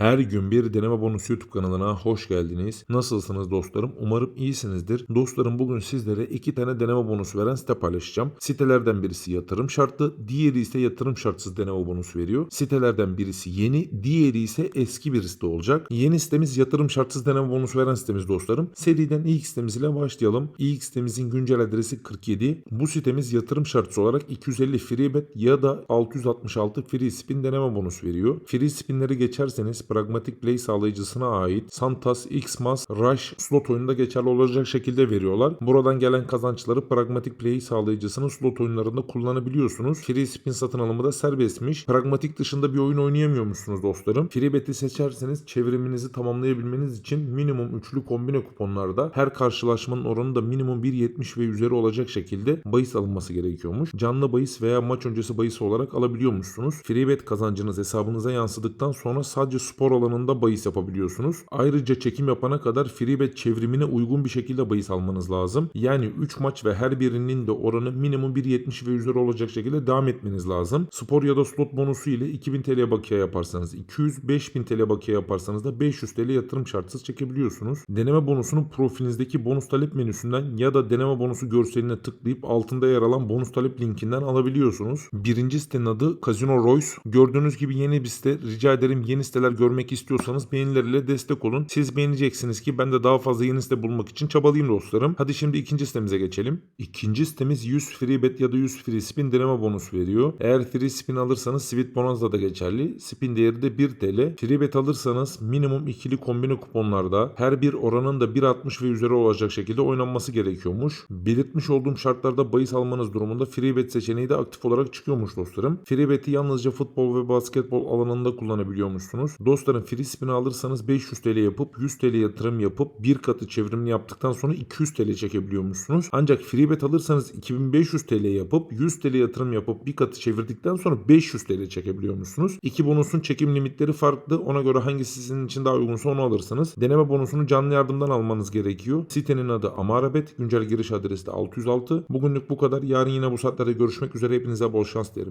Her gün bir deneme bonusu YouTube kanalına hoş geldiniz. Nasılsınız dostlarım? Umarım iyisinizdir. Dostlarım bugün sizlere iki tane deneme bonusu veren site paylaşacağım. Sitelerden birisi yatırım şartlı, diğeri ise yatırım şartsız deneme bonusu veriyor. Sitelerden birisi yeni, diğeri ise eski bir site olacak. Yeni sitemiz yatırım şartsız deneme bonusu veren sitemiz dostlarım. Seriden ilk sitemiz ile başlayalım. İlk sitemizin güncel adresi 47. Bu sitemiz yatırım şartsız olarak 250 free bet ya da 666 free spin deneme bonusu veriyor. Free spinleri geçerseniz Pragmatic Play sağlayıcısına ait Santas, Xmas, Rush slot oyununda geçerli olacak şekilde veriyorlar. Buradan gelen kazançları Pragmatic Play sağlayıcısının slot oyunlarında kullanabiliyorsunuz. Free spin satın alımı da serbestmiş. Pragmatic dışında bir oyun oynayamıyormuşsunuz dostlarım. Free bet'i seçerseniz çevriminizi tamamlayabilmeniz için minimum üçlü kombine kuponlarda her karşılaşmanın oranı da minimum 1.70 ve üzeri olacak şekilde bahis alınması gerekiyormuş. Canlı bahis veya maç öncesi bahis olarak alabiliyormuşsunuz. Free bet kazancınız hesabınıza yansıdıktan sonra sadece spor alanında bahis yapabiliyorsunuz. Ayrıca çekim yapana kadar free bet çevrimine uygun bir şekilde bahis almanız lazım. Yani 3 maç ve her birinin de oranı minimum 1.70 ve üzeri olacak şekilde devam etmeniz lazım. Spor ya da slot bonusu ile 2000 TL bakiye yaparsanız 200, 5000 TL bakiye yaparsanız da 500 TL yatırım şartsız çekebiliyorsunuz. Deneme bonusunun profilinizdeki bonus talep menüsünden ya da deneme bonusu görseline tıklayıp altında yer alan bonus talep linkinden alabiliyorsunuz. Birinci sitenin adı Casino Royce. Gördüğünüz gibi yeni bir site. Rica ederim yeni siteler görmek istiyorsanız beğenileriyle destek olun. Siz beğeneceksiniz ki ben de daha fazla yeni site bulmak için çabalayayım dostlarım. Hadi şimdi ikinci sitemize geçelim. İkinci sitemiz 100 free bet ya da 100 free spin deneme bonusu veriyor. Eğer free spin alırsanız Sweet Bonanza da geçerli. Spin değeri de 1 TL. Free bet alırsanız minimum ikili kombine kuponlarda her bir oranın da 1.60 ve üzeri olacak şekilde oynanması gerekiyormuş. Belirtmiş olduğum şartlarda bahis almanız durumunda free bet seçeneği de aktif olarak çıkıyormuş dostlarım. Free bet'i yalnızca futbol ve basketbol alanında kullanabiliyormuşsunuz. Dostlarım free spin'i alırsanız 500 TL yapıp 100 TL yatırım yapıp bir katı çevrimini yaptıktan sonra 200 TL çekebiliyormuşsunuz. Ancak free bet alırsanız 2500 TL yapıp 100 TL yatırım yapıp bir katı çevirdikten sonra 500 TL çekebiliyormuşsunuz. İki bonusun çekim limitleri farklı. Ona göre hangisi sizin için daha uygunsa onu alırsınız. Deneme bonusunu canlı yardımdan almanız gerekiyor. Sitenin adı Amarabet. Güncel giriş adresi de 606. Bugünlük bu kadar. Yarın yine bu saatlerde görüşmek üzere. Hepinize bol şans derim.